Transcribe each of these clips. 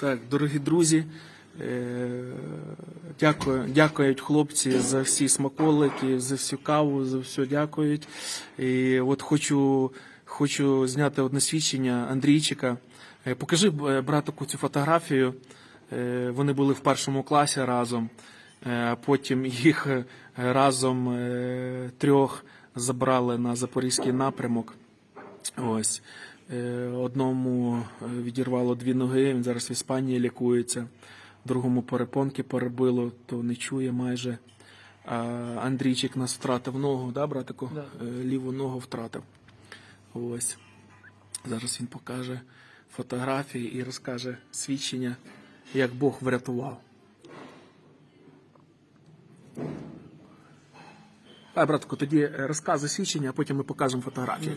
Так, дорогі друзі, е, дякую, дякують хлопці за всі смаколики, за всю каву, за все дякують. І от хочу, хочу зняти одне свідчення Андрійчика. Е, Покажи е, братику цю фотографію. Вони були в першому класі разом. Е, Потім їх разом трьох забрали на запорізький напрямок. Ось. Е, Одному е, відірвало дві ноги, він зараз в Іспанії лікується, другому перепонки перебило, то не чує майже. А Андрійчик нас втратив ногу, да, братику? Да. Е, Ліву ногу втратив. Ось. Зараз він покаже фотографії і розкаже свідчення, як Бог врятував. А, братку, тоді розказуй свідчення, а потім ми покажемо фотографії.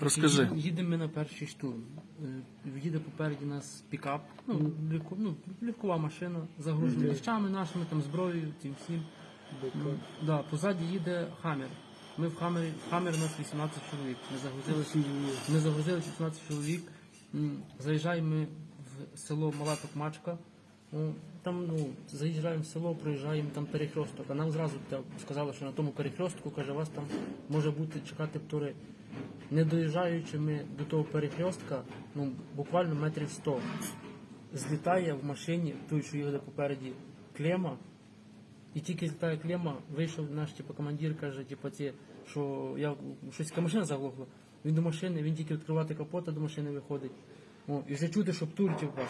Розкажи. Їдемо- ми на перший штурм. Е, Їде попереді нас пікап, ну, легко, ну, легкова машина, загружена вещами нашими, там, зброєю, тим всім. Ну, Да, позаді їде хаммер. Ми в хаммері, в хаммері у нас 18 чоловік. Ми загрузили, ми загрузили 16 чоловік. Заїжджаємо ми в село Мала Токмачка. Ну, Там ну, заїжджаємо в село, проїжджаємо там перехресток, а нам зразу сказали, що на тому перехрестку, каже, вас там може бути чекати птури. Не доїжджаючи ми до того перехрестка, ну буквально метрів 100, злітає в машині, той, що їде попереді, клема, і тільки злітає клема, вийшов наш типу, командир, каже, типу, ці, що я щось машина заглохла. Він до машини, він тільки відкривати капота до машини виходить. О, і вже чути, що птур, типу.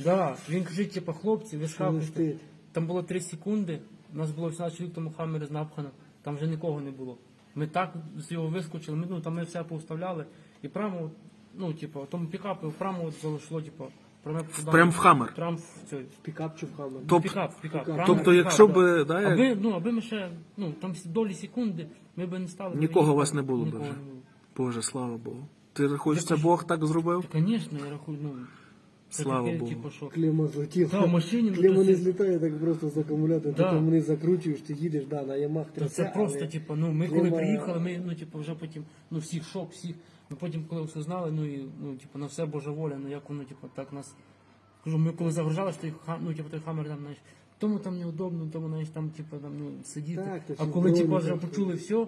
Да, він каже, типу, хлопці, ви схапуйте. Там було 3 секунди, у нас було 18 чоловік, тому хамери з напхано, там вже нікого не було. Ми так з його вискочили, ми, ну, там ми все повставляли, і прямо, ну, типу, тому пікапу прямо от залишило, типу, прямо, туди, Прям в Хаммер? Прямо в цей, Пікап чи в хамер? В пікап, в пікап. прямо Тобто, в якщо пікап, би, да, як- аби, ну, аби ми ще, ну, там долі секунди, ми б не стали. Нікого у вас не було б Нікого вже. не було. Боже, слава Богу. Ти рахуєш, це Бог так зробив? Звісно, я рахую, ну, це Слава таке, Богу. Типу, що, Клема злетів. Та, в машині, ну, Клема то не це- злітає так просто з акумулятора. Ти Да. там вниз закручуєш, ти їдеш, да, на ямах Та трясе, це просто, але типу, ну ми коли Клема- приїхали, ми ну типу вже потім ну всіх шок, всіх. Ми потім, коли все знали, ну і ну, типу, на все Божа воля, ну як воно, типу, так нас. Кажу, ми коли загружали, що той хам, ну, типу, той хамер там, знаєш, тому там неудобно, тому знаєш, там, типу, там, ну, сидіти. Так, то а що коли типу, вже почули все,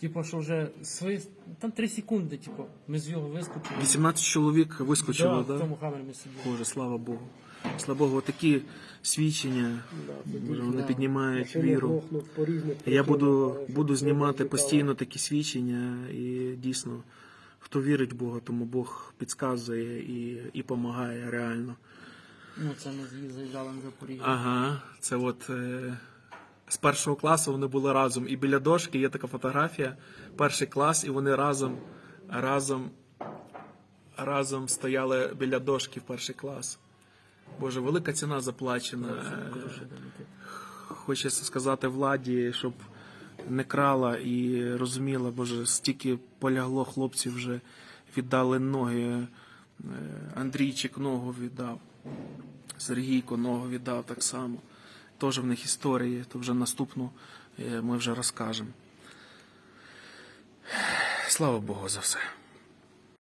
типу, що вже свист, там 3 секунди, типу, ми з його вискочили. 18 чоловік Да, вискочило, в да? тому хамері ми сиділи. Боже, слава Богу. Слава Богу, такі свідчення, Боже, вони Да. піднімають віру. Я буду, буду знімати постійно такі свідчення, і дійсно, хто вірить в Бога, тому Бог підказує і, і допомагає реально. Ну, це ми заїжджали на Запоріжжя. Ага, це от е, з першого класу вони були разом. І біля дошки є така фотографія, перший клас, і вони разом, разом, разом стояли біля дошки в перший клас. Боже, велика ціна заплачена. Хочеться сказати владі, щоб не крала і розуміла, боже, стільки полягло хлопців вже віддали ноги. Е, Андрійчик ногу віддав. Сергійко ногу віддав так само. Теж в них історії, то вже наступну е, ми вже розкажемо. Слава Богу за все.